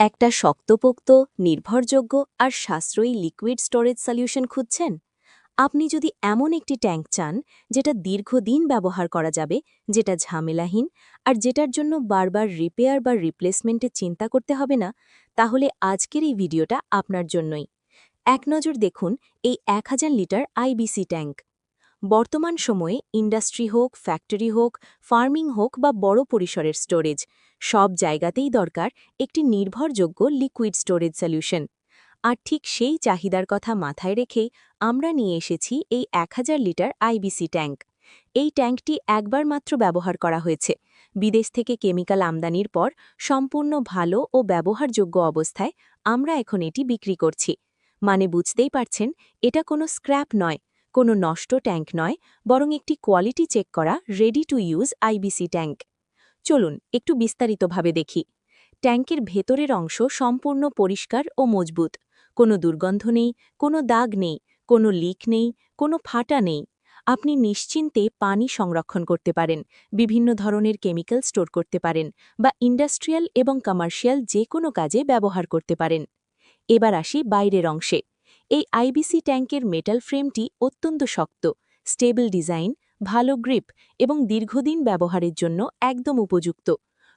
একটা শক্তপোক্ত, নির্ভরযোগ্য আর সাশ্রয়ী লিকুইড স্টোরেজ সলিউশন খুঁজছেন? আপনি যদি এমন একটি ট্যাঙ্ক চান, যেটা দীর্ঘদিন ব্যবহার করা যাবে, যেটা ঝামেলাহীন আর যেটার জন্য বারবার রিপেয়ার বা রিপ্লেসমেন্টের চিন্তা করতে হবে না, তাহলে আজকের এই ভিডিওটা আপনার জন্যই। এক নজর দেখুন এই এক হাজার লিটার আইবিসি ট্যাঙ্ক। বর্তমান সময়ে ইন্ডাস্ট্রি হোক, ফ্যাক্টরি হোক, ফার্মিং হোক বা বড় পরিসরের স্টোরেজ, সব জায়গাতেই দরকার একটি নির্ভরযোগ্য লিকুইড স্টোরেজ সলিউশন। আর ঠিক সেই চাহিদার কথা মাথায় রেখে আমরা নিয়ে এসেছি এই এক হাজার লিটার আইবিসি ট্যাঙ্ক। এই ট্যাঙ্কটি একবার মাত্র ব্যবহার করা হয়েছে। বিদেশ থেকে কেমিক্যাল আমদানির পর সম্পূর্ণ ভালো ও ব্যবহারযোগ্য অবস্থায় আমরা এখন এটি বিক্রি করছি। মানে বুঝতেই পারছেন, এটা কোনো স্ক্র্যাপ নয়। কোনো নষ্ট ট্যাঙ্ক নয়, বরং একটি কোয়ালিটি চেক করা ready to use IBC tank. চলুন, একটু বিস্তারিতভাবে দেখি। ট্যাঙ্কের ভেতরের অংশ সম্পূর্ণ পরিষ্কার ও মজবুত। কোনো দুর্গন্ধ নেই, কোনো দাগ নেই, কোনো লিক নেই, কোনো ফাটা নেই। আপনি নিশ্চিন্তে পানি সংরক্ষণ করতে পারেন, বিভিন্ন ধরনের কেমিক্যাল স্টোর করতে পারেন বা ইন্ডাস্ট্রিয়াল এবং কমার্শিয়াল যে কোনো কাজে ব্যবহার করতে পারেন। এবার আসি বাইরের অংশে। এই আইবিসি ট্যাঙ্কের মেটাল ফ্রেমটি অত্যন্ত শক্ত, স্টেবল ডিজাইন, ভালো গ্রিপ এবং দীর্ঘদিন ব্যবহারের জন্য একদম উপযুক্ত।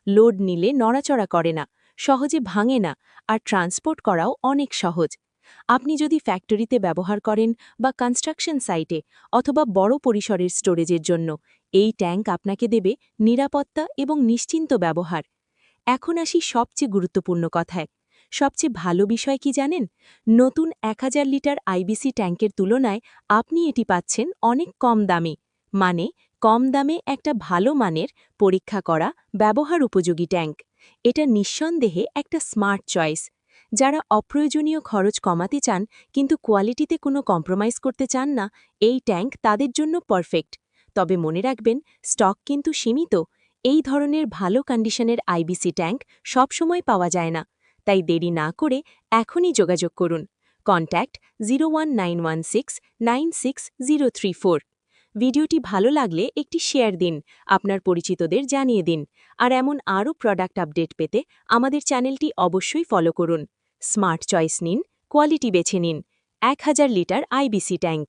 লোড নিলে নড়াচড়া করে না, সহজে ভাঙে না আর ট্রান্সপোর্ট করাও অনেক সহজ। আপনি যদি ফ্যাক্টরিতে ব্যবহার করেন বা কনস্ট্রাকশন সাইটে অথবা বড় পরিসরের স্টোরেজের জন্য, এই ট্যাঙ্ক আপনাকে দেবে নিরাপত্তা এবং নিশ্চিন্ত ব্যবহার। এখন আসি সবচেয়ে গুরুত্বপূর্ণ কথায়। সবচেয়ে ভালো বিষয় কি জানেন? নতুন এক হাজার লিটার আইবিসি ট্যাঙ্কের তুলনায় আপনি এটি পাচ্ছেন অনেক কম দামে। মানে কম দামে একটা ভালো মানের পরীক্ষা করা, ব্যবহার উপযোগী ট্যাঙ্ক। এটা নিঃসন্দেহে একটা স্মার্ট চয়েস। যারা অপ্রয়োজনীয় খরচ কমাতে চান, কিন্তু কোয়ালিটিতে কোনো কম্প্রোমাইজ করতে চান না, এই ট্যাঙ্ক তাদের জন্য পারফেক্ট। তবে মনে রাখবেন, স্টক কিন্তু সীমিত। এই ধরনের ভালো কন্ডিশনের আইবিসি ট্যাঙ্ক সবসময় পাওয়া যায় না। তাই দেরি না করে এখনই যোগাযোগ করুন। কন্ট্যাক্ট জিরো ভিডিওটি ভালো লাগলে একটি শেয়ার দিন, আপনার পরিচিতদের জানিয়ে দিন। আর এমন আরও প্রোডাক্ট আপডেট পেতে আমাদের চ্যানেলটি অবশ্যই ফলো করুন। স্মার্ট চয়েস নিন কোয়ালিটি বেছে নিন। এক হাজার লিটার আইবিসি ট্যাঙ্ক